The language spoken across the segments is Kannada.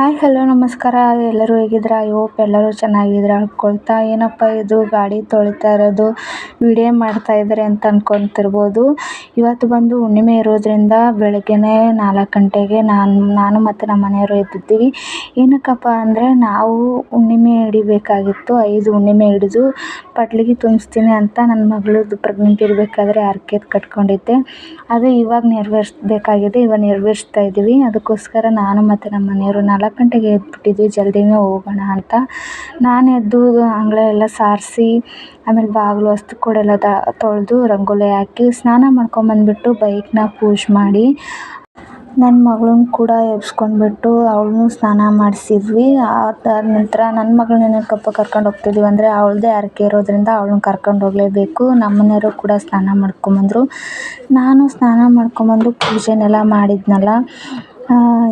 ಹಾಯ್, ಹಲೋ, ನಮಸ್ಕಾರ. ಎಲ್ಲರೂ ಹೇಗಿದ್ದೀರಾ? ಐ ಹೋಪ್ ಎಲ್ಲರೂ ಚೆನ್ನಾಗಿದ್ದೀರಾ? ಅಂದ್ಕೊಳ್ತಾ ಏನಪ್ಪ ಇದು? ಗಾಡಿ ತೊಳಿತಾ ಇರೋದು, ವಿಡಿಯೋ ಮಾಡ್ತಾ ಇದ್ದಾರೆ ಅಂತ ಅಂದ್ಕೊತಿರ್ಬೋದು ಇವತ್ತು ಬಂದು ಹುಣ್ಣಿಮೆ ಇರೋದರಿಂದ ಬೆಳಗ್ಗೆನೇ ನಾಲ್ಕು ಗಂಟೆಗೆ ನಾನು ನಾನು ಮತ್ತು ನಮ್ಮ ಮನೆಯವರು ಎದ್ದಿದ್ದೀವಿ. ಏನಕ್ಕಪ್ಪ ಅಂದರೆ, ನಾವು ಹುಣ್ಣಿಮೆ ಹಿಡಿಬೇಕಾಗಿತ್ತು. ಐದು ಹುಣ್ಣಿಮೆ ಹಿಡಿದು ಪಟ್ಲಿಗೆ ತುಂಬಿಸ್ತೀನಿ ಅಂತ ನನ್ನ ಮಗಳದ್ದು ಪ್ರೆಗ್ನೆಂಟ್ ಇರಬೇಕಾದ್ರೆ ಅರ್ಕೆ ಕಟ್ಕೊಂಡಿದ್ದೆ. ಅದು ಇವಾಗ ನೆರವೇರಿಸ್ಬೇಕಾಗಿದೆ, ಇವಾಗ ನೆರವೇರಿಸ್ತಾ ಇದ್ದೀವಿ. ಅದಕ್ಕೋಸ್ಕರ ನಾನು ಮತ್ತು ನಮ್ಮ ಮನೆಯವರು ನಾಲ್ಕು ಗಂಟೆಗೆ ಎದ್ಬಿಟ್ಟಿದ್ವಿ, ಜಲ್ದಿನೇ ಹೋಗೋಣ ಅಂತ. ನಾನು ಎದ್ದು ಅಂಗಳ ಎಲ್ಲ ಸಾರಿಸಿ, ಆಮೇಲೆ ಬಾಗಿಲು ಹೊಸ್ತು ಕೂಡ ದ, ತೊಳೆದು ರಂಗೋಲಿ ಹಾಕಿ ಸ್ನಾನ ಮಾಡ್ಕೊಂಬಂದ್ಬಿಟ್ಟು ಬೈಕ್ನ ಪೂಜೆ ಮಾಡಿ. ನನ್ನ ಮಗಳನ್ನ ಕೂಡ ಎಬ್ಸ್ಕೊಂಡ್ಬಿಟ್ಟು ಅವ್ಳನ್ನೂ ಸ್ನಾನ ಮಾಡಿಸಿದ್ವಿ. ಅದಾದ ನಂತರ ನನ್ನ ಮಗಳನ್ನ ಏನಕ್ಕಪ್ಪ ಕರ್ಕೊಂಡು ಹೋಗ್ತಿದ್ವಿ ಅಂದರೆ ಅವಳದೇ ಹರಕೆ ಇರೋದರಿಂದ ಅವಳನ್ನ ಕರ್ಕೊಂಡು ಹೋಗಲೇಬೇಕು. ನಮ್ಮ ಮನೆಯವರು ಕೂಡ ಸ್ನಾನ ಮಾಡ್ಕೊಂಬಂದರು. ನಾನು ಸ್ನಾನ ಮಾಡ್ಕೊಂಬಂದು ಪೂಜೆನೆಲ್ಲ ಮಾಡಿದ್ನಲ್ಲ.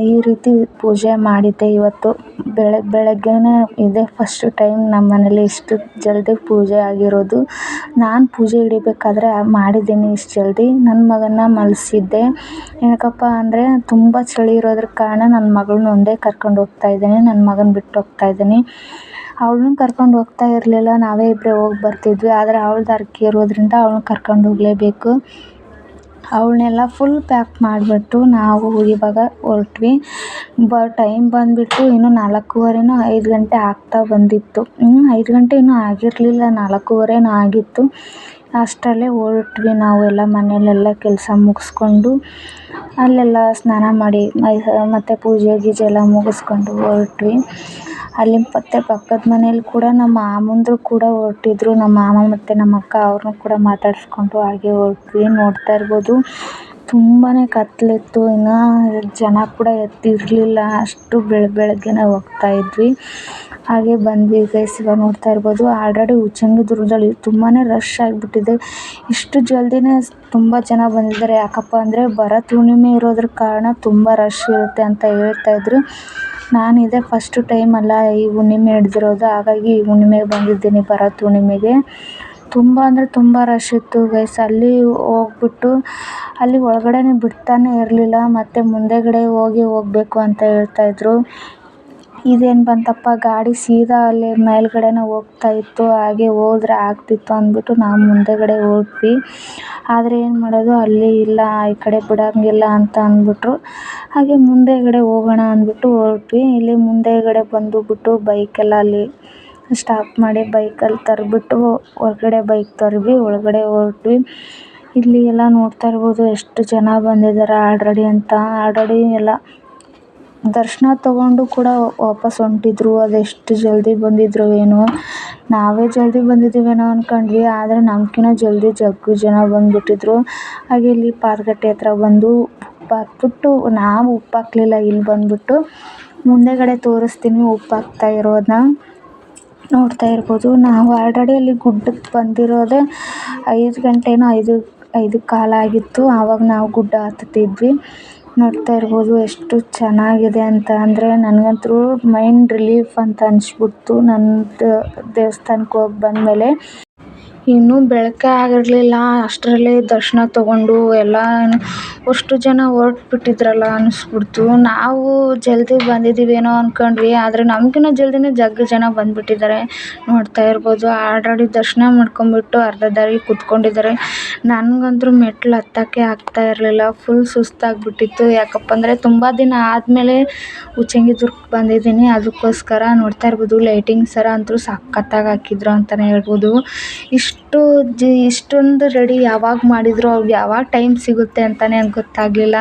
ಈ ರೀತಿ ಪೂಜೆ ಮಾಡಿದ್ದೆ ಇವತ್ತು. ಬೆಳಗ್ ಬೆಳಗ್ಗೆನೇ ಇದೇ ಫಸ್ಟ್ ಟೈಮ್ ನಮ್ಮ ಮನೇಲಿ ಇಷ್ಟು ಜಲ್ದಿ ಪೂಜೆ ಆಗಿರೋದು. ನಾನು ಪೂಜೆ ಹಿಡಿಬೇಕಾದ್ರೆ ಮಾಡಿದ್ದೀನಿ ಇಷ್ಟು ಜಲ್ದಿ. ನನ್ನ ಮಗನ್ನ ಮಲಗಿಸಿದ್ದೆ ಏನಕ್ಕಪ್ಪ ಅಂದರೆ ತುಂಬ ಚಳಿ ಇರೋದ್ರ ಕಾರಣ ನನ್ನ ಮಗಳನ್ನ ಒಂದೇ ಕರ್ಕೊಂಡು ಹೋಗ್ತಾ ಇದ್ದೀನಿ. ನನ್ನ ಮಗನ ಬಿಟ್ಟು ಹೋಗ್ತಾ ಇದ್ದೀನಿ. ಅವಳನ್ನೂ ಕರ್ಕೊಂಡು ಹೋಗ್ತಾ ಇರಲಿಲ್ಲ. ನಾವೇ ಇಬ್ಬರೇ ಹೋಗಿ ಬರ್ತಿದ್ವಿ. ಆದರೆ ಅವ್ಳ್ದು ಹರಕೆ ಇರೋದ್ರಿಂದ ಅವ್ಳನ್ನ ಕರ್ಕೊಂಡು ಹೋಗಲೇಬೇಕು. ಅವಳನ್ನೆಲ್ಲ ಫುಲ್ ಪ್ಯಾಕ್ ಮಾಡಿಬಿಟ್ಟು ನಾವು ಇವಾಗ ಹೊರ್ಟ್ವಿ. ಬ ಟೈಮ್ ಬಂದುಬಿಟ್ಟು ಇನ್ನೂ ನಾಲ್ಕೂವರೆನೋ ಐದು ಗಂಟೆ ಆಗ್ತಾ ಬಂದಿತ್ತು. ಐದು ಗಂಟೆ ಇನ್ನೂ ಆಗಿರಲಿಲ್ಲ, ನಾಲ್ಕೂವರೆನೋ ಆಗಿತ್ತು. ಅಷ್ಟರಲ್ಲೇ ಹೊರಟ್ವಿ ನಾವು ಎಲ್ಲ ಮನೆಯಲ್ಲೆಲ್ಲ ಕೆಲಸ ಮುಗಿಸ್ಕೊಂಡು. ಅಲ್ಲೆಲ್ಲ ಸ್ನಾನ ಮಾಡಿ ಮತ್ತು ಪೂಜೆ ಗೀಜೆ ಎಲ್ಲ ಮುಗಿಸ್ಕೊಂಡು ಹೊರಟ್ವಿ. ಅಲ್ಲಿ ಮತ್ತೆ ಪಕ್ಕದ ಮನೇಲಿ ಕೂಡ ನಮ್ಮ ಮಾಮಂದಿರು ಕೂಡ ಹೊರಟಿದ್ರು. ನಮ್ಮ ಮಾಮ ಮತ್ತು ನಮ್ಮ ಅಕ್ಕ ಅವ್ರನ್ನೂ ಕೂಡ ಮಾತಾಡಿಸ್ಕೊಂಡು ಹಾಗೆ ಹೊರ್ಟ್ವಿ. ನೋಡ್ತಾ ಇರ್ಬೋದು. ತುಂಬಾ ಕತ್ತಲಿತ್ತು ಇನ್ನು ಜನ ಕೂಡ ಎತ್ತಿರಲಿಲ್ಲ. ಅಷ್ಟು ಬೆಳ ಬೆಳಗ್ಗೆನೇ ಹೋಗ್ತಾ ಇದ್ವಿ. ಹಾಗೆ ಬಂದ್ವಿ. ಗೈಸ್ ಇವಾಗ ನೋಡ್ತಾ ಇರ್ಬೋದು. ಆಲ್ರೆಡಿ ಉಚ್ಚಂಗಿದುರ್ಗದಲ್ಲಿ ತುಂಬಾ ರಶ್ ಆಗಿಬಿಟ್ಟಿದೆ. ಇಷ್ಟು ಜಲ್ದಿನೇ ತುಂಬ ಜನ ಬಂದಿದ್ದಾರೆ. ಯಾಕಪ್ಪ ಅಂದರೆ ಭರತ್ ಹುಣ್ಣಿಮೆ ಇರೋದ್ರ ಕಾರಣ ತುಂಬ ರಶ್ ಇರುತ್ತೆ ಅಂತ ಹೇಳ್ತಾಯಿದ್ರು ನಾನು ಇದೇ ಫಸ್ಟ್ ಟೈಮ್ ಅಲ್ಲ, ಈ ಹುಣ್ಣಿಮೆ ಹಿಡ್ದಿರೋದು ಹಾಗಾಗಿ ಈ ಹುಣ್ಣಿಮೆಗೆ ಬಂದಿದ್ದೀನಿ ಭರತ್ ಹುಣ್ಣಿಮೆಗೆ. ತುಂಬ ಅಂದರೆ ತುಂಬ ರಶ್ ಇತ್ತು ಗೈಸ್ ಅಲ್ಲಿ ಹೋಗ್ಬಿಟ್ಟು, ಅಲ್ಲಿ ಒಳಗಡೆನೇ ಬಿಡ್ತಾನೇ ಇರಲಿಲ್ಲ. ಮತ್ತು ಮುಂದೆಗಡೆ ಹೋಗಿ ಹೋಗ್ಬೇಕು ಅಂತ ಹೇಳ್ತಾಯಿದ್ರು ಇದೇನು ಬಂತಪ್ಪ, ಗಾಡಿ ಸೀದಾ ಅಲ್ಲಿ ಮೇಲ್ಗಡೆನೇ ಹೋಗ್ತಾ ಇತ್ತು, ಹಾಗೆ ಹೋದ್ರೆ ಆಗ್ತಿತ್ತು ಅಂದ್ಬಿಟ್ಟು ನಾವು ಮುಂದೆಗಡೆ ಹೊರಟ್ವಿ ಆದರೆ ಏನು ಮಾಡೋದು, ಅಲ್ಲಿ ಇಲ್ಲ, ಈ ಕಡೆ ಬಿಡೋಂಗಿಲ್ಲ ಅಂತ ಅಂದ್ಬಿಟ್ರು. ಹಾಗೆ ಮುಂದೆಗಡೆ ಹೋಗೋಣ ಅಂದ್ಬಿಟ್ಟು ಹೊರಟ್ವಿ. ಇಲ್ಲಿ ಮುಂದೆಗಡೆ ಬಂದುಬಿಟ್ಟು ಬೈಕೆಲ್ಲ ಅಲ್ಲಿ ಸ್ಟಾಪ್ ಮಾಡಿ ಬೈಕಲ್ಲಿ ತರ್ಬಿಟ್ಟು ಹೊರಗಡೆ ಬೈಕ್ ತರ್ವಿ, ಒಳಗಡೆ ಹೊರಟ್ವಿ. ಇಲ್ಲಿ ಎಲ್ಲ ನೋಡ್ತಾ ಇರ್ಬೋದು, ಎಷ್ಟು ಜನ ಬಂದಿದ್ದಾರೆ ಆಲ್ರೆಡಿ ಅಂತ. ಆಲ್ರೆಡಿ ಎಲ್ಲ ದರ್ಶನ ತಗೊಂಡು ಕೂಡ ವಾಪಸ್ ಹೊಂಟಿದ್ರು. ಅದೆಷ್ಟು ಜಲ್ದಿ ಬಂದಿದ್ರು ಏನೋ. ನಾವೇ ಜಲ್ದಿ ಬಂದಿದ್ದೀವೇನೋ ಅಂದ್ಕೊಂಡ್ವಿ ಆದರೆ ನಮ್ಕಿಂತ ಜಲ್ದಿ ಜಗ್ಗು ಜನ ಬಂದುಬಿಟ್ಟಿದ್ರು. ಹಾಗೆ ಇಲ್ಲಿ ಪಾರ್ಗಟ್ಟೆ ಹತ್ರ ಬಂದು ಉಪ್ಪು ಹಾಕ್ಬಿಟ್ಟು, ನಾವು ಉಪ್ಪಾಕಲಿಲ್ಲ ಇಲ್ಲಿ ಬಂದ್ಬಿಟ್ಟು ಮುಂದೆಗಡೆ ತೋರಿಸ್ತೀನಿ ಉಪ್ಪು ಹಾಕ್ತಾ ಇರೋದನ್ನ ನೋಡ್ತಾ ಇರ್ಬೋದು. ನಾವು ಆಲ್ರೆಡಿ ಅಲ್ಲಿ ಗುಡ್ಡಕ್ಕೆ ಬಂದಿರೋದೇ ಐದು ಗಂಟೆನೋ ಐದು ಐದು ಕಾಲಾಗಿತ್ತು ಆವಾಗ ನಾವು ಗುಡ್ಡ ಹತ್ತುತ್ತಿದ್ವಿ. ನೋಡ್ತಾ ಇರ್ಬೋದು ಎಷ್ಟು ಚೆನ್ನಾಗಿದೆ ಅಂತ ಅಂದರೆ ನನಗಂತೂ ಮೈಂಡ್ ರಿಲೀಫ್ ಅಂತ ಅನಿಸ್ಬಿಡ್ತು. ನಂದು ದೇವಸ್ಥಾನಕ್ಕೆ ಹೋಗಿ ಬಂದಮೇಲೆ. ಇನ್ನೂ ಬೆಳಕೇ ಆಗಿರಲಿಲ್ಲ, ಅಷ್ಟರಲ್ಲೇ ದರ್ಶನ ತಗೊಂಡು ಎಲ್ಲ ಅಷ್ಟು ಜನ ಹೊರ್ಟ್ಬಿಟ್ಟಿದ್ರಲ್ಲ ಅನ್ನಿಸ್ಬಿಡ್ತು ನಾವು ಜಲ್ದಿ ಬಂದಿದ್ದೀವೇನೋ ಅಂದ್ಕೊಂಡ್ವಿ ಆದರೆ ನಮ್ಗಿಂತ ಜಲ್ದಿನೇ ಜಗ್ಗಿ ಜನ ಬಂದುಬಿಟ್ಟಿದ್ದಾರೆ. ನೋಡ್ತಾ ಇರ್ಬೋದು, ಆಲ್ರೆಡಿ ದರ್ಶನ ಮಾಡ್ಕೊಂಡ್ಬಿಟ್ಟು ಅರ್ಧ ದಾರಿ ಕೂತ್ಕೊಂಡಿದ್ದಾರೆ. ನನಗಂತೂ ಮೆಟ್ಲು ಹತ್ತಕ್ಕೆ ಆಗ್ತಾ ಇರಲಿಲ್ಲ ಫುಲ್ ಸುಸ್ತಾಗಿಬಿಟ್ಟಿತ್ತು. ಯಾಕಪ್ಪ ಅಂದರೆ ತುಂಬ ದಿನ ಆದಮೇಲೆ ಉಚ್ಚಂಗಿದುರ್ಗಕ್ಕೆ ಬಂದಿದ್ದೀನಿ, ಅದಕ್ಕೋಸ್ಕರ ನೋಡ್ತಾ ಇರ್ಬೋದು ಲೈಟಿಂಗ್ಸ್ ಎಲ್ಲ ಅಂತೂ ಸಖತ್ತಾಗಿ ಹಾಕಿದ್ರು ಅಂತಲೇ ಹೇಳ್ಬೋದು. ಇಷ್ಟು ಜಿ, ಇಷ್ಟೊಂದು ರೆಡಿ ಯಾವಾಗ ಮಾಡಿದ್ರು ಅವ್ರಿಗೆ ಯಾವಾಗ ಟೈಮ್ ಸಿಗುತ್ತೆ ಅಂತಲೇ ಗೊತ್ತಾಗಲಿಲ್ಲ.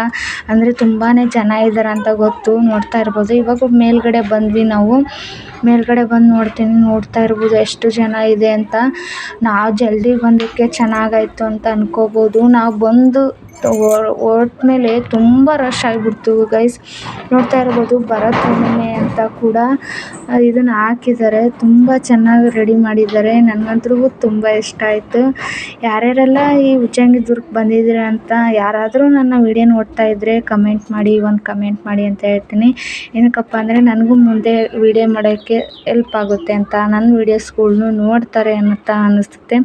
ಅಂದರೆ ತುಂಬಾ ಜನ ಇದ್ದಾರೆ ಅಂತ ಗೊತ್ತು, ನೋಡ್ತಾ ಇರ್ಬೋದು. ಇವಾಗ ಮೇಲುಗಡೆ ಬಂದ್ವಿ ನಾವು. ಮೇಲುಗಡೆ ಬಂದು ನೋಡ್ತೀನಿ, ನೋಡ್ತಾ ಇರ್ಬೋದು ಎಷ್ಟು ಜನ ಇದೆ ಅಂತ. ನಾವು ಜಲ್ದಿ ಬಂದಿದ್ದಕ್ಕೆ ಚೆನ್ನಾಗಾಯ್ತು ಅಂತ ಅಂದ್ಕೋಬೋದು ನಾವು ಬಂದು ಹೊರ್ಟ್ಮೇಲೆ ತುಂಬ ರಶ್ ಆಗಿಬಿಡ್ತು ಗೈಸ್ ನೋಡ್ತಾ ಇರ್ಬೋದು ಹುಣ್ಣಿಮೆ ಅಂತ ಕೂಡ ಇದನ್ನು ಹಾಕಿದ್ದಾರೆ. ತುಂಬ ಚೆನ್ನಾಗಿ ರೆಡಿ ಮಾಡಿದ್ದಾರೆ. ನನಗಂತೂ ತುಂಬ ಇಷ್ಟ ಆಯಿತು. ಯಾರ್ಯಾರೆಲ್ಲ ಈ ಉಚ್ಚಂಗಿದುರ್ಗಕ್ಕೆ ಬಂದಿದ್ದೀರ ಅಂತ ಯಾರಾದರೂ ನನ್ನ ವಿಡಿಯೋ ನೋಡ್ತಾ ಇದ್ದರೆ ಕಮೆಂಟ್ ಮಾಡಿ, ಒಂದು ಕಮೆಂಟ್ ಮಾಡಿ ಅಂತ ಹೇಳ್ತೀನಿ. ಏನಕ್ಕಪ್ಪ ಅಂದರೆ ನನಗೂ ಮುಂದೆ ವಿಡಿಯೋ ಮಾಡೋಕ್ಕೆ ಎಲ್ಪ್ ಆಗುತ್ತೆ ಅಂತ ನನ್ನ ವೀಡಿಯೋಸ್ಗಳ್ನು ನೋಡ್ತಾರೆ ಅಂತ ಅನ್ನಿಸುತ್ತೆ.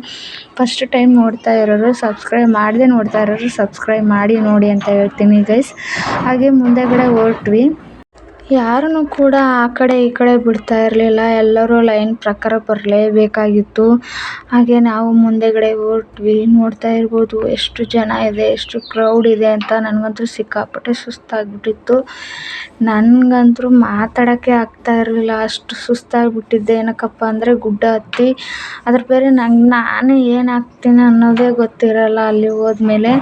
ಫಸ್ಟ್ ಟೈಮ್ ನೋಡ್ತಾ ಇರೋರು ಸಬ್ಸ್ಕ್ರೈಬ್ ಮಾಡದೆ ನೋಡ್ತಾ ಇರೋರು ಸಬ್ಸ್ಕ್ರೈಬ್ ಮಾಡಿ ನೋಡಿ ಅಂತ ಹೇಳ್ತೀನಿ ಗೈಸ್ ಹಾಗೆ ಮುಂದೆಗಡೆ ಹೊರಟ್ವಿ. ಯಾರನ್ನು ಕೂಡ ಆ ಕಡೆ ಈ ಕಡೆ ಬಿಡ್ತಾ ಇರಲಿಲ್ಲ. ಎಲ್ಲರೂ ಲೈನ್ ಪ್ರಕಾರ ಬರಲೇಬೇಕಾಗಿತ್ತು. ಹಾಗೆ ನಾವು ಮುಂದೆಗಡೆ ಹೊರಟ್ವಿ ನೋಡ್ತಾ ಇರ್ಬೋದು, ಎಷ್ಟು ಜನ ಇದೆ, ಎಷ್ಟು ಕ್ರೌಡ್ ಇದೆ ಅಂತ ನನಗಂತೂ ಸಿಕ್ಕಾಪಟ್ಟೆ ಸುಸ್ತಾಗಿಬಿಟ್ಟಿತ್ತು. ನನಗಂತೂ ಮಾತಾಡೋಕ್ಕೆ ಆಗ್ತಾ ಇರಲಿಲ್ಲ. ಅಷ್ಟು ಸುಸ್ತಾಗಿಬಿಟ್ಟಿದ್ದೆ. ಏನಕ್ಕಪ್ಪ ಅಂದರೆ ಗುಡ್ಡ ಹತ್ತಿ. ಅದ್ರ ಬೇರೆ ನಂಗೆ, ನಾನು ಏನಾಗ್ತೀನಿ ಅನ್ನೋದೇ ಗೊತ್ತಿರಲ್ಲ ಅಲ್ಲಿ ಹೋದ್ಮೇಲೆ.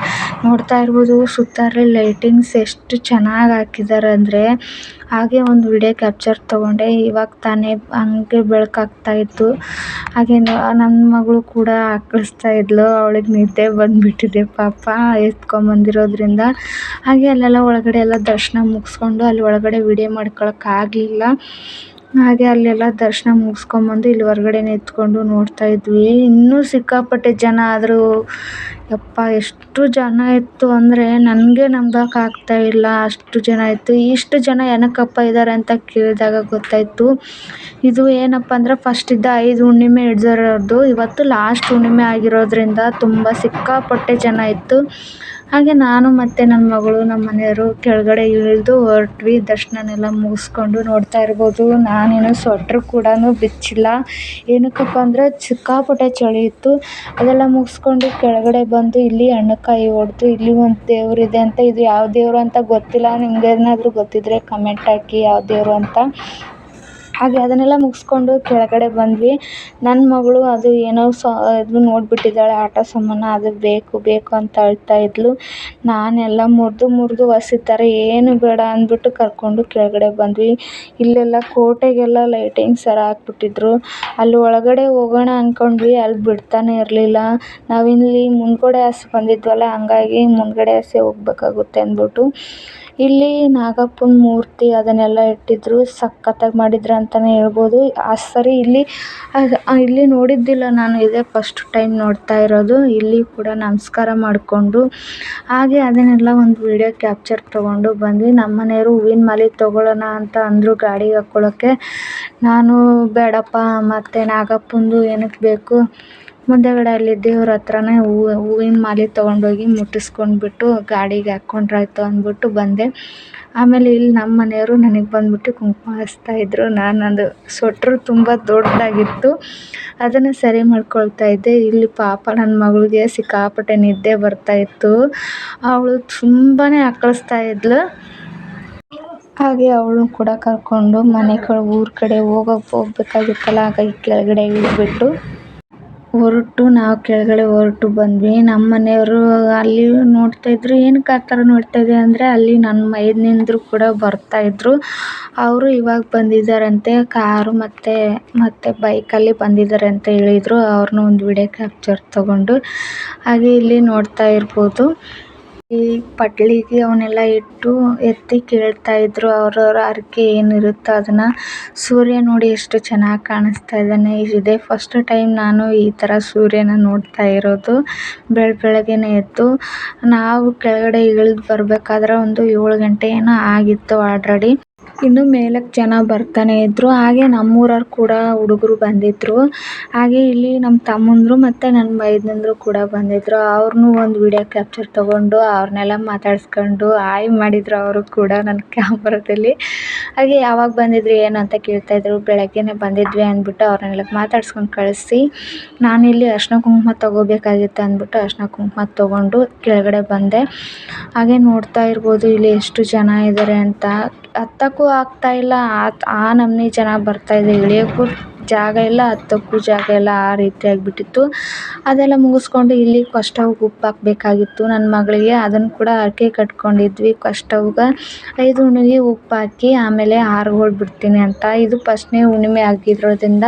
ನೋಡ್ತಾ ಇರ್ಬೋದು ಸುತ್ತಾರೆ ಲೈಟಿಂಗ್ಸ್ ಎಷ್ಟು ಚೆನ್ನಾಗಿ ಹಾಕಿದ್ದಾರೆ ಅಂದರೆ ಹಾಗೆ ಒಂದು ವಿಡಿಯೋ ಕ್ಯಾಪ್ಚರ್ ತಗೊಂಡೆ. ಇವಾಗ ತಾನೇ ಹಂಗೆ ಬೆಳಕಾಗ್ತಾ ಇತ್ತು. ಹಾಗೆ ನನ್ನ ಮಗಳು ಕೂಡ ಹಾಕಿಸ್ತಾ ಇದ್ಳು ಅವಳಿಗೆ ನಿದ್ದೆ ಬಂದುಬಿಟ್ಟಿದೆ ಪಾಪ. ಎತ್ಕೊಂಬಂದಿರೋದ್ರಿಂದ. ಹಾಗೆ ಅಲ್ಲೆಲ್ಲ ಒಳಗಡೆ ಎಲ್ಲ ದರ್ಶನ ಮುಗಿಸ್ಕೊಂಡು ಅಲ್ಲಿ ಒಳಗಡೆ ವಿಡಿಯೋ ಮಾಡ್ಕೊಳಕ್ಕಾಗಲಿಲ್ಲ ಹಾಗೆ ಅಲ್ಲೆಲ್ಲ ದರ್ಶನ ಮುಗಿಸ್ಕೊಂಬಂದು ಇಲ್ಲಿ ಹೊರಗಡೆ ನಿಂತ್ಕೊಂಡು ನೋಡ್ತಾ ಇದ್ವಿ. ಇನ್ನೂ ಸಿಕ್ಕಾಪಟ್ಟೆ ಜನ ಆದರೂ ಯಪ್ಪ, ಎಷ್ಟು ಜನ ಇತ್ತು ಅಂದರೆ ನನಗೆ ನಂಬೋಕ್ಕಾಗ್ತಾ ಇಲ್ಲ. ಅಷ್ಟು ಜನ ಇತ್ತು. ಇಷ್ಟು ಜನ ಏನಕ್ಕಪ್ಪ ಇದ್ದಾರೆ ಅಂತ ಕೇಳಿದಾಗ ಗೊತ್ತಾಯಿತು. ಇದು ಏನಪ್ಪ ಅಂದರೆ ಇದ್ದ ಐದು ಹುಣ್ಣಿಮೆ ಹಿಡ್ದಿರೋದು ಇವತ್ತು ಲಾಸ್ಟ್ ಹುಣ್ಣಿಮೆ ಆಗಿರೋದ್ರಿಂದ ತುಂಬ ಸಿಕ್ಕಾಪಟ್ಟೆ ಜನ ಇತ್ತು. ಹಾಗೆ ನಾನು ಮತ್ತು ನನ್ನ ಮಗಳು ನಮ್ಮ ಮನೆಯವರು ಕೆಳಗಡೆ ಇಳಿದು ಹೊರಟ್ವಿ. ದರ್ಶನನೆಲ್ಲ ಮುಗಿಸ್ಕೊಂಡು ನೋಡ್ತಾ ಇರ್ಬೋದು. ನಾನೇನು ಸ್ವೆಟ್ರ್ ಕೂಡ ಬಿಚ್ಚಿಲ್ಲ. ಏನಕ್ಕಪ್ಪ ಅಂದರೆ ಸಿಕ್ಕಾಪಟ್ಟೆ ಚಳಿ ಇತ್ತು. ಅದೆಲ್ಲ ಮುಗಿಸ್ಕೊಂಡು ಕೆಳಗಡೆ ಬಂದು ಇಲ್ಲಿ ಹಣ್ಣುಕಾಯಿ ಹೊಡೆದು ಇಲ್ಲಿ ಒಂದು ದೇವರಿದೆ ಅಂತ, ಇದು ಯಾವ ದೇವರು ಅಂತ ಗೊತ್ತಿಲ್ಲ. ನಿಮ್ಗೇನಾದರೂ ಗೊತ್ತಿದ್ದರೆ ಕಮೆಂಟ್ ಹಾಕಿ ಯಾವ ದೇವರು ಅಂತ. ಹಾಗೆ ಅದನ್ನೆಲ್ಲ ಮುಗಿಸ್ಕೊಂಡು ಕೆಳಗಡೆ ಬಂದ್ವಿ. ನನ್ನ ಮಗಳು ಅದು ಏನೋ ಸ, ಇದು ನೋಡಿಬಿಟ್ಟಿದ್ದಾಳೆ, ಆಟ ಸಾಮಾನು ಅದು ಬೇಕು ಬೇಕು ಅಂತ ಅಳ್ತಾ ಇದ್ಳು ನಾನೆಲ್ಲ ಮುರಿದು ಮುರಿದು ಹಸಿ ಥರ ಏನು ಬೇಡ ಅಂದ್ಬಿಟ್ಟು ಕರ್ಕೊಂಡು ಕೆಳಗಡೆ ಬಂದ್ವಿ. ಇಲ್ಲೆಲ್ಲ ಕೋಟೆಗೆಲ್ಲ ಲೈಟಿಂಗ್ಸ್ ಎಲ್ಲ ಹಾಕ್ಬಿಟ್ಟಿದ್ರು. ಅಲ್ಲಿ ಒಳಗಡೆ ಹೋಗೋಣ ಅಂದ್ಕೊಂಡ್ವಿ ಅಲ್ಲಿ ಬಿಡ್ತಾನೆ ಇರಲಿಲ್ಲ. ನಾವಿಲ್ಲಿ ಮುಂದ್ಗಡೆ ಆಸೆ ಬಂದಿದ್ವಲ್ಲ, ಹಂಗಾಗಿ ಮುಂದ್ಗಡೆ ಆಸೆ ಹೋಗ್ಬೇಕಾಗುತ್ತೆ ಅಂದ್ಬಿಟ್ಟು. ಇಲ್ಲಿ ನಾಗಪ್ಪನ ಮೂರ್ತಿ ಅದನ್ನೆಲ್ಲ ಇಟ್ಟಿದ್ರು, ಸಖತ್ತಾಗಿ ಮಾಡಿದ್ರು ಅಂತಲೇ ಹೇಳ್ಬೋದು. ಆ ಸರಿ ಇಲ್ಲಿ ಇಲ್ಲಿ ನೋಡಿದ್ದಿಲ್ಲ ನಾನು ಇದೇ ಫಸ್ಟ್ ಟೈಮ್ ನೋಡ್ತಾ ಇರೋದು. ಇಲ್ಲಿ ಕೂಡ ನಮಸ್ಕಾರ ಮಾಡಿಕೊಂಡು, ಹಾಗೆ ಅದನ್ನೆಲ್ಲ ಒಂದು ವೀಡಿಯೋ ಕ್ಯಾಪ್ಚರ್ ತೊಗೊಂಡು ಬಂದ್ವಿ. ನಮ್ಮ ಮನೆಯವರು ಹೂವಿನ ಮಾಲೆ ತೊಗೊಳ್ಳೋಣ ಅಂತ ಅಂದರು ಗಾಡಿಗೆ ಹಾಕ್ಕೊಳ್ಳೋಕ್ಕೆ ನಾನು, ಬೇಡಪ್ಪ, ಮತ್ತು ನಾಗಪ್ಪಂದು ಏನಕ್ಕೆ ಬೇಕು? ಮುಂದೆಗಡೆ ಅಲ್ಲಿ ದೇವ್ರ ಹತ್ರನೇ ಹೂವು ಹೂವಿನ ಮಾಲೆ ತೊಗೊಂಡೋಗಿ ಮುಟ್ಟಿಸ್ಕೊಂಡ್ಬಿಟ್ಟು ಗಾಡಿಗೆ ಹಾಕ್ಕೊಂಡ್ರಾಯ್ತು ಅಂದ್ಬಿಟ್ಟು ಬಂದೆ. ಆಮೇಲೆ ಇಲ್ಲಿ ನಮ್ಮ ಮನೆಯವರು ನನಗೆ ಬಂದ್ಬಿಟ್ಟು ಕುಂಕುಮ ಹಚ್ತಾ ಇದ್ದರು ನಾನು ಅದು ಸ್ವೆಟ್ರು ತುಂಬ ದೊಡ್ಡದಾಗಿತ್ತು. ಅದನ್ನು ಸರಿ ಮಾಡ್ಕೊಳ್ತಾ ಇದ್ದೆ. ಇಲ್ಲಿ ಪಾಪ ನನ್ನ ಮಗಳಿಗೆ ಸಿಕ್ಕಾಪಟ್ಟೆ ನಿದ್ದೆ ಬರ್ತಾ ಇತ್ತು. ಅವಳು ತುಂಬಾ ಅಕ್ಕಳಿಸ್ತಾ ಇದ್ಳು ಹಾಗೆ ಅವಳು ಕೂಡ ಕರ್ಕೊಂಡು ಮನೆ ಕಡೆ ಊರ ಕಡೆ ಹೋಗೋಕೆ ಹೋಗ್ಬೇಕಾಗಿತ್ತಲ್ಲ ಹಾಗಾಗಿ ಕೆಳಗಡೆ ಇಳಿದ್ಬಿಟ್ಟು. ಹೊರಟು, ನಾವು ಕೆಳಗಡೆ ಹೊರಟು ಬಂದ್ವಿ. ನಮ್ಮ ಮನೆಯವರು ಅಲ್ಲಿ ನೋಡ್ತಾ ಇದ್ರು. ಏನಕ್ಕೆ ಆ ಥರ ನೋಡ್ತಾ ಇದೆ ಅಂದರೆ ಅಲ್ಲಿ ನನ್ನ ಮೈದ್ನಂದ್ರು ಕೂಡ ಬರ್ತಾ ಇದ್ರು. ಅವರು ಇವಾಗ ಬಂದಿದ್ದಾರಂತೆ. ಕಾರು ಮತ್ತು ಮತ್ತು ಬೈಕಲ್ಲಿ ಬಂದಿದ್ದಾರೆ ಅಂತ ಹೇಳಿದರು. ಅವ್ರನ್ನ ಒಂದು ವಿಡಿಯೋ ಕ್ಯಾಪ್ಚರ್ ತಗೊಂಡು. ಹಾಗೆ ಇಲ್ಲಿ ನೋಡ್ತಾ ಇರ್ಬೋದು. ಈ ಪಟ್ಲಿಗೆ ಅವನ್ನೆಲ್ಲ ಇಟ್ಟು ಎತ್ತಿ ಕೇಳ್ತಾ ಇದ್ರು. ಅವ್ರವ್ರ ಹರಕೆ ಏನಿರುತ್ತೋ ಅದನ್ನ. ಸೂರ್ಯ ನೋಡಿ ಎಷ್ಟು ಚೆನ್ನಾಗಿ ಕಾಣಿಸ್ತಾ ಇದ್ದಾನೆ. ಇದೇ ಫಸ್ಟ್ ಟೈಮ್ ನಾನು ಈ ಥರ ಸೂರ್ಯನ ನೋಡ್ತಾ ಇರೋದು. ಬೆಳ, ಬೆಳಗ್ಗೆನೆ ಎದ್ದು ನಾವು ಕೆಳಗಡೆ ಇಳಿದು ಬರಬೇಕಾದ್ರೆ ಒಂದು ಏಳು ಗಂಟೆ ಏನೋ ಆಗಿತ್ತು ಆಲ್ರೆಡಿ ಇನ್ನು ಮೇಲಕ್ಕೆ ಜನ ಬರ್ತಾನೆ ಇದ್ದರು ಹಾಗೆ ನಮ್ಮೂರವ್ರು ಕೂಡ ಹುಡುಗರು ಬಂದಿದ್ರು. ಹಾಗೆ ಇಲ್ಲಿ ನಮ್ಮ ತಮ್ಮಂದ್ರು ಮತ್ತು ನನ್ನ ಮೈದುನಂದಿರು ಕೂಡ ಬಂದಿದ್ರು. ಅವ್ರನ್ನೂ ಒಂದು ವಿಡಿಯೋ ಕ್ಯಾಪ್ಚರ್ ತಗೊಂಡು ಅವ್ರನ್ನೆಲ್ಲ ಮಾತಾಡ್ಸ್ಕೊಂಡು ಹಾಯ್ ಮಾಡಿದ್ರು ಅವರು ಕೂಡ ನನ್ನ ಕ್ಯಾಮ್ರದಲ್ಲಿ. ಹಾಗೆ ಯಾವಾಗ ಬಂದಿದ್ರಿ, ಏನು ಅಂತ ಕೇಳ್ತಾಯಿದ್ರು ಬೆಳಗ್ಗೆನೇ ಬಂದಿದ್ವಿ ಅಂದ್ಬಿಟ್ಟು ಅವ್ರನ್ನೆಲ್ಲ ಮಾತಾಡ್ಸ್ಕೊಂಡು ಕಳಿಸಿ. ನಾನಿಲ್ಲಿ ಅರಿಶಿನ ಕುಂಕುಮ ತೊಗೋಬೇಕಾಗಿತ್ತು ಅಂದ್ಬಿಟ್ಟು ಅರಿಶಿನ ಕುಂಕುಮ ತೊಗೊಂಡು ಕೆಳಗಡೆ ಬಂದೆ. ಹಾಗೆ ನೋಡ್ತಾ ಇರ್ಬೋದು, ಇಲ್ಲಿ ಎಷ್ಟು ಜನ ಇದ್ದಾರೆ ಅಂತ. ಹತ್ತಕ್ಕೂ ಆಗ್ತಾಯಿಲ್ಲ ಆ ಆ ನಮೂನಿ ಜನ ಇದೆ. ಇಳಿಯೋಕ್ಕೂ ಜಾಗ ಎಲ್ಲ, ಹತ್ತಕ್ಕೂ ಜಾಗ ಎಲ್ಲ ಆ ರೀತಿ ಆಗಿಬಿಟ್ಟಿತ್ತು. ಅದೆಲ್ಲ ಮುಗಿಸ್ಕೊಂಡು ಇಲ್ಲಿ ಕಷ್ಟವ್ಗೆ ಉಪ್ಪು ಹಾಕಬೇಕಾಗಿತ್ತು ನನ್ನ ಮಗಳಿಗೆ. ಅದನ್ನು ಕೂಡ ಹರಕೆ ಕಟ್ಕೊಂಡಿದ್ವಿ ಕಷ್ಟವ್ಗೆ ಐದು ಹುಣ್ಣಿಗೆ ಉಪ್ಪು ಹಾಕಿ ಆಮೇಲೆ ಹಾರಗಳು ಬಿಡ್ತೀನಿ ಅಂತ. ಇದು ಫಸ್ಟ್ನೇ ಹುಣ್ಣಿಮೆ ಆಗಿರೋದ್ರಿಂದ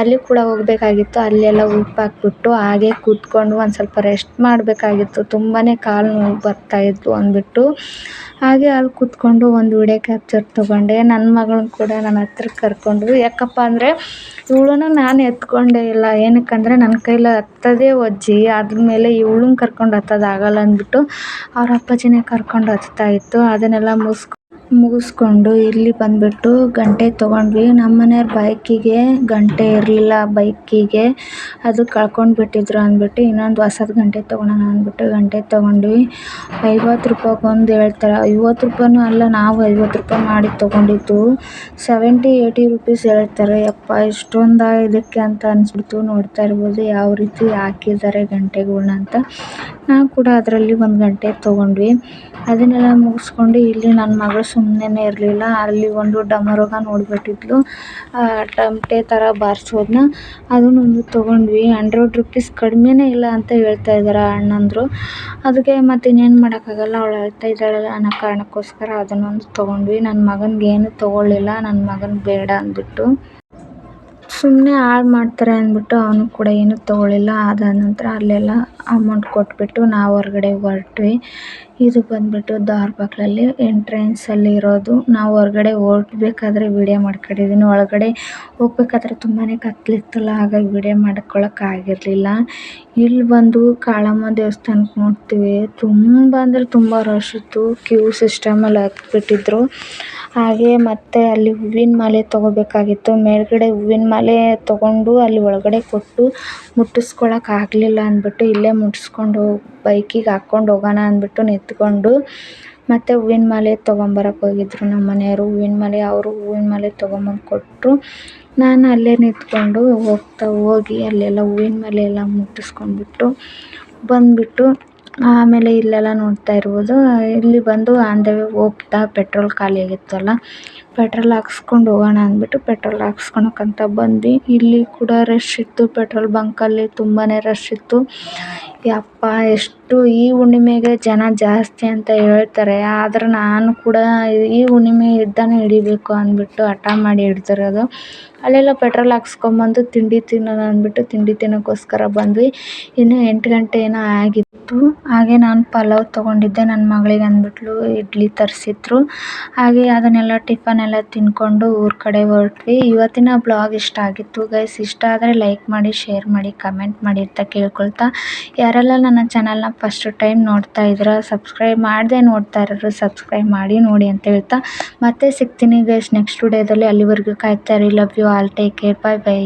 ಅಲ್ಲಿ ಕೂಡ ಹೋಗಬೇಕಾಗಿತ್ತು. ಅಲ್ಲೆಲ್ಲ ಉಪ್ಪು ಹಾಕ್ಬಿಟ್ಟು ಹಾಗೆ ಕೂತ್ಕೊಂಡು ಒಂದು ಸ್ವಲ್ಪ ರೆಸ್ಟ್ ಮಾಡಬೇಕಾಗಿತ್ತು. ತುಂಬಾ ಕಾಲು ನೋವು ಬರ್ತಾಯಿದ್ವು ಅಂದ್ಬಿಟ್ಟು. ಹಾಗೆ ಅಲ್ಲಿ ಕೂತ್ಕೊಂಡು ಒಂದು ವಿಡಿಯೋ ಕ್ಯಾಪ್ಚರ್ ತೊಗೊಂಡೆ. ನನ್ನ ಮಗಳನ್ನ ಕೂಡ ನನ್ನ ಹತ್ರಕ್ಕೆ ಕರ್ಕೊಂಡ್ವಿ. ಯಾಕಪ್ಪ ಅಂದರೆ ಇವಳನ್ನ ನಾನು ಎತ್ಕೊಂಡೆ ಇಲ್ಲ. ಏನಕ್ಕಂದರೆ ನನ್ನ ಕೈಲಿ ಹತ್ತದೇ ಒಜ್ಜಿ ಅದ್ರ ಮೇಲೆ ಇವ್ಳನ್ನ ಕರ್ಕೊಂಡು ಹತ್ತೋದಾಗಲ್ಲ ಅಂದ್ಬಿಟ್ಟು ಅವ್ರ ಅಪ್ಪಾಜಿನೇ ಕರ್ಕೊಂಡು ಹತ್ತುತ್ತಾ ಇತ್ತು. ಅದನ್ನೆಲ್ಲ ಮುಗಿಸ್ಕೊ ಮುಗಿಸ್ಕೊಂಡು ಇಲ್ಲಿ ಬಂದುಬಿಟ್ಟು ಗಂಟೆ ತೊಗೊಂಡ್ವಿ. ನಮ್ಮ ಮನೆಯವ್ರ ಬೈಕಿಗೆ ಗಂಟೆ ಇರಲಿಲ್ಲ, ಬೈಕಿಗೆ. ಅದು ಕಳ್ಕೊಂಡ್ಬಿಟ್ಟಿದ್ರು ಅಂದ್ಬಿಟ್ಟು ಇನ್ನೊಂದು ಹೊಸದು ಗಂಟೆ ತೊಗೊಳೋಣ ಅಂದ್ಬಿಟ್ಟು ಗಂಟೆ ತೊಗೊಂಡ್ವಿ. ಐವತ್ತು ರೂಪಾಯ್ಗೆ ಒಂದು ಹೇಳ್ತಾರೆ. ಐವತ್ತು ರೂಪಾಯಿನೂ ಅಲ್ಲ, ನಾವು ಐವತ್ತು ರೂಪಾಯಿ ಮಾಡಿ ತೊಗೊಂಡಿದ್ದು. ಸೆವೆಂಟಿ ಏಯ್ಟಿ ರುಪೀಸ್ ಹೇಳ್ತಾರೆ. ಯಪ್ಪ, ಇಷ್ಟೊಂದಾ ಇದಕ್ಕೆ ಅಂತ ಅನಿಸ್ಬಿಡ್ತು. ನೋಡ್ತಾ ಇರ್ಬೋದು ಯಾವ ರೀತಿ ಹಾಕಿದ್ದಾರೆ ಗಂಟೆಗಳ್ನ ಅಂತ. ನಾವು ಕೂಡ ಅದರಲ್ಲಿ ಒಂದು ಗಂಟೆ ತೊಗೊಂಡ್ವಿ. ಅದನ್ನೆಲ್ಲ ಮುಗಿಸ್ಕೊಂಡು ಇಲ್ಲಿ ನನ್ನ ಮಗಳು ಸುಮ್ಮನೆ ಇರಲಿಲ್ಲ. ಅಲ್ಲಿ ಒಂದು ಡಮರುಗ ನೋಡಿಬಿಟ್ಟಿದ್ಲು. ತಮಟೆ ಥರ ಬಾರಿಸೋದನ್ನ ಅದನ್ನೊಂದು ತೊಗೊಂಡ್ವಿ. ಹಂಡ್ರೆಡ್ ರುಪೀಸ್ ಕಡಿಮೆನೇ ಇಲ್ಲ ಅಂತ ಹೇಳ್ತಾ ಇದ್ದಾರೆ ಅಣ್ಣಂದಿರು. ಅದಕ್ಕೆ ಮತ್ತು ಇನ್ನೇನು ಮಾಡೋಕ್ಕಾಗಲ್ಲ, ಅವಳು ಅಳ್ತಾ ಇದ್ದಾಳಲ್ಲ ಅನ್ನೋ ಕಾರಣಕ್ಕೋಸ್ಕರ ಅದನ್ನೊಂದು ತೊಗೊಂಡ್ವಿ. ನನ್ನ ಮಗನಿಗೆ ಏನು ತೊಗೊಳ್ಳಿಲ್ಲ ನನ್ನ ಮಗನಿಗೆ ಬೇಡ ಅಂದ್ಬಿಟ್ಟು. ಸುಮ್ಮನೆ ಹಾಳು ಮಾಡ್ತಾರೆ ಅಂದ್ಬಿಟ್ಟು ಅವನು ಕೂಡ ಏನೂ ತೊಗೊಳ್ಳಿಲ್ಲ. ಅದಾದ ನಂತರ ಅಲ್ಲೆಲ್ಲ ಅಮೌಂಟ್ ಕೊಟ್ಬಿಟ್ಟು ನಾವು ಹೊರ್ಗಡೆ ಹೊರಟ್ವಿ. ಇದು ಬಂದ್ಬಿಟ್ಟು ದಾರ್ಬಾಗ್ಲಲ್ಲಿ ಎಂಟ್ರೆನ್ಸಲ್ಲಿ ಇರೋದು. ನಾವು ಹೊರಗಡೆ ಹೋಗ್ಬೇಕಾದ್ರೆ ವಿಡಿಯೋ ಮಾಡ್ಕೊಂಡಿದ್ದೀನಿ ಒಳಗಡೆ ಹೋಗ್ಬೇಕಾದ್ರೆ ತುಂಬಾನೇ ಕತ್ಲಿತ್ತಲ್ಲ, ಹಾಗಾಗಿ ವಿಡಿಯೋ ಮಾಡ್ಕೊಳಕ್ ಆಗಿರ್ಲಿಲ್ಲ. ಇಲ್ಲಿ ಬಂದು ಕಾಳಮ್ಮ ದೇವಸ್ಥಾನಕ್ಕೆ ನೋಡ್ತೀವಿ. ತುಂಬ ಅಂದರೆ ತುಂಬ ರಶ್ ಇತ್ತು. ಕ್ಯೂ ಸಿಸ್ಟಮಲ್ಲಿ ಹಾಕ್ಬಿಟ್ಟಿದ್ರು. ಹಾಗೆ ಮತ್ತೆ ಅಲ್ಲಿ ಹೂವಿನ ಮಾಲೆ ತಗೋಬೇಕಾಗಿತ್ತು. ಮೇಲ್ಗಡೆ ಹೂವಿನ ಮಾಲೆ ತಗೊಂಡು ಅಲ್ಲಿ ಒಳಗಡೆ ಕೊಟ್ಟು ಮುಟ್ಟಿಸ್ಕೊಳಕ್ ಆಗಲಿಲ್ಲ ಅಂದ್ಬಿಟ್ಟು ಇಲ್ಲೇ ಮುಟ್ಟಿಸ್ಕೊಂಡು ಬೈಕಿಗೆ ಹಾಕೊಂಡು ಹೋಗೋಣ ಅಂದ್ಬಿಟ್ಟು ನಿಂತ್ಕೊಂಡು ಮತ್ತು ಹೂವಿನ ಮಾಲೆ ತೊಗೊಂಬರಕ್ಕೆ ಹೋಗಿದ್ರು ನಮ್ಮ ಮನೆಯವರು. ಹೂವಿನ ಮಾಲೆ ಅವರು ಹೂವಿನ ಮಾಲೆ ತೊಗೊಂಬಂದು ಕೊಟ್ಟರು ನಾನು ಅಲ್ಲೇ ನಿಂತ್ಕೊಂಡು ಹೋಗ್ತಾ ಹೋಗಿ ಅಲ್ಲೆಲ್ಲ ಹೂವಿನ ಮಾಲೆ ಎಲ್ಲ ಮುಟ್ಟಿಸ್ಕೊಂಡ್ಬಿಟ್ಟು ಬಂದುಬಿಟ್ಟು ಆಮೇಲೆ ಇಲ್ಲೆಲ್ಲ ನೋಡ್ತಾ ಇರ್ಬೋದು. ಇಲ್ಲಿ ಬಂದು ಆನ್ ದ ವೇ ಹೋಗ್ತಾ ಪೆಟ್ರೋಲ್ ಖಾಲಿ ಆಗಿತ್ತಲ್ಲ. ಪೆಟ್ರೋಲ್ ಹಾಕ್ಸ್ಕೊಂಡು ಹೋಗೋಣ ಅಂದ್ಬಿಟ್ಟು ಪೆಟ್ರೋಲ್ ಹಾಕ್ಸ್ಕೊಳಕ್ಕಂತ ಬಂದ್ವಿ. ಇಲ್ಲಿ ಕೂಡ ರಶ್ ಇತ್ತು. ಪೆಟ್ರೋಲ್ ಅಲ್ಲಿ ತುಂಬಾನೇ ರಶ್ ಇತ್ತು. ಯಪ್ಪ, ಎಷ್ಟು ಈ ಹುಣ್ಣಿಮೆಗೆ ಜನ ಜಾಸ್ತಿ ಅಂತ ಹೇಳ್ತಾರೆ. ಆದ್ರೆ ನಾನು ಕೂಡ ಈ ಹುಣ್ಣಿಮೆ ಇದ್ದಾನೆ ಹಿಡಿಬೇಕು ಅಂದ್ಬಿಟ್ಟು ಹಠ ಮಾಡಿ ಹಿಡ್ದಿರೋದು. ಅಲ್ಲೆಲ್ಲ ಪೆಟ್ರೋಲ್ ಹಾಕ್ಸ್ಕೊಂಬಂದು ತಿಂಡಿ ತಿನ್ನೋಣ ಅಂದ್ಬಿಟ್ಟು ತಿಂಡಿ ತಿನ್ನೋಕ್ಕೋಸ್ಕರ ಬಂದ್ವಿ. ಇನ್ನು ಎಂಟು ಗಂಟೆ ಏನೋ ಆಗಿತ್ತು. ಹಾಗೆ ನಾನು ಪಲಾವ್ ತೊಗೊಂಡಿದ್ದೆ. ನನ್ನ ಮಗಳಿಗೆ ಅಂದ್ಬಿಟ್ಲು ಇಡ್ಲಿ ತರಿಸಿದ್ರು. ಹಾಗೆ ಅದನ್ನೆಲ್ಲ ಟಿಫನ್ ಎಲ್ಲ ತಿಂದ್ಕೊಂಡು ಊರ ಕಡೆ ಹೊರಟ್ವಿ. ಇವತ್ತಿನ ಬ್ಲಾಗ್ ಇಷ್ಟ ಆಗಿತ್ತು ಗೈಸ್ ಇಷ್ಟ ಆದರೆ ಲೈಕ್ ಮಾಡಿ ಶೇರ್ ಮಾಡಿ ಕಮೆಂಟ್ ಮಾಡಿ ಅಂತ ಕೇಳ್ಕೊಳ್ತಾ. ಯಾರೆಲ್ಲ ನನ್ನ ಚಾನಲ್ನ ಫಸ್ಟ್ ಟೈಮ್ ನೋಡ್ತಾ ಇದ್ದೀರಾ ಸಬ್ಸ್ಕ್ರೈಬ್ ಮಾಡದೆ ನೋಡ್ತಾ ಇರೋರು ಸಬ್ಸ್ಕ್ರೈಬ್ ಮಾಡಿ ನೋಡಿ ಅಂತ ಹೇಳ್ತಾ. ಮತ್ತೆ ಸಿಗ್ತೀನಿ ಗೈಸ್ ನೆಕ್ಸ್ಟ್ ವಿಡಿಯೋದಲ್ಲಿ ಅಲ್ಲಿವರೆಗೂ ಕಾಯ್ತಾ ಇರಿ. Love you all take care bye bye